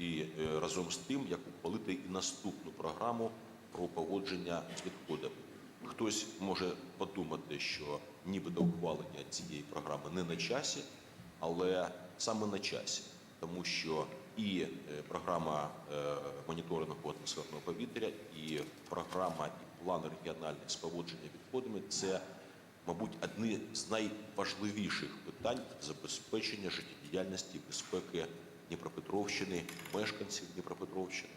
і е, разом з тим, як ухвалити і наступну програму про поводження з відходами. Хтось може подумати, що нібито ухвалення цієї програми не на часі, але саме на часі, тому що і е, програма е, моніторингу атмосферного повітря, і програма і план регіональних з поводження відходами це, мабуть, одні з найважливіших питань забезпечення життєдіяльності безпеки Дніпропетровщини, мешканців Дніпропетровщини.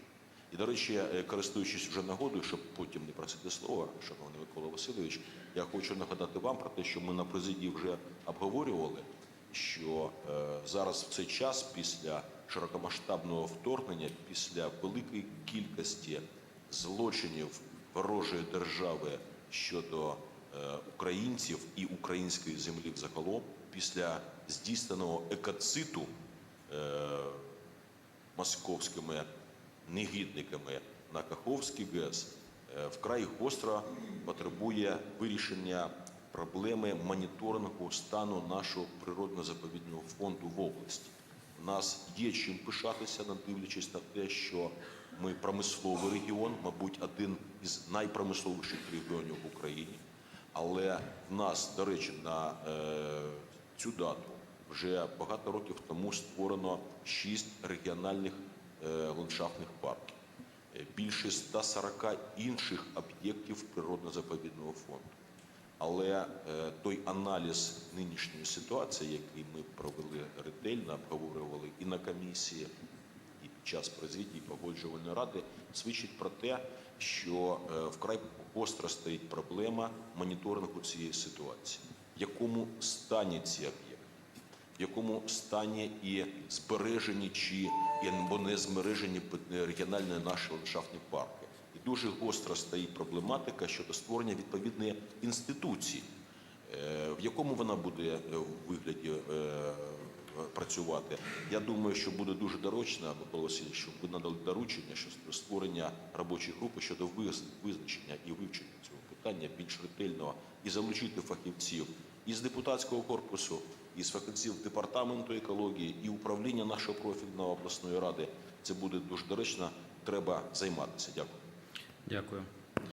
І, до речі, е, користуючись вже нагодою, щоб потім не просити слова, шановний Микола Васильович, я хочу нагадати вам про те, що ми на президії вже обговорювали, що е, зараз в цей час, після широкомасштабного вторгнення, після великої кількості злочинів ворожої держави щодо е, українців і української землі взагалом, після здійсненого екоциту московськими негідниками на Каховський ГЕС е, вкрай гостро потребує вирішення проблеми моніторингу стану нашого природно-заповідного фонду в області. У нас є чим пишатися, не дивлячись на те, що ми промисловий регіон, мабуть, один із найпромисловіших регіонів в Україні. Але в нас, до речі, на е, цю дату вже багато років тому створено шість регіональних е, ландшафтних парків, е, більше 140 інших об'єктів природно-заповідного фонду. Але е, той аналіз нинішньої ситуації, який ми провели ретельно, обговорювали і на комісії, і під час президії погоджувальної ради, свідчить про те, що вкрай гостро стоїть проблема моніторингу цієї ситуації, в якому стані ці об'єкти в якому стані і збережені чи або не збережені регіональні наші ландшафтні парки. І дуже гостро стоїть проблематика щодо створення відповідної інституції, Е, в якому вона буде е, в вигляді е, працювати. Я думаю, що буде дуже доречно, Микола Васильович, щоб ви надали доручення щодо створення робочої групи щодо виз- визначення і вивчення цього питання більш ретельного і залучити фахівців із депутатського корпусу, із фахівців департаменту екології і управління нашої профільної обласної ради. Це буде дуже доречно. Треба займатися. Дякую. Дякую.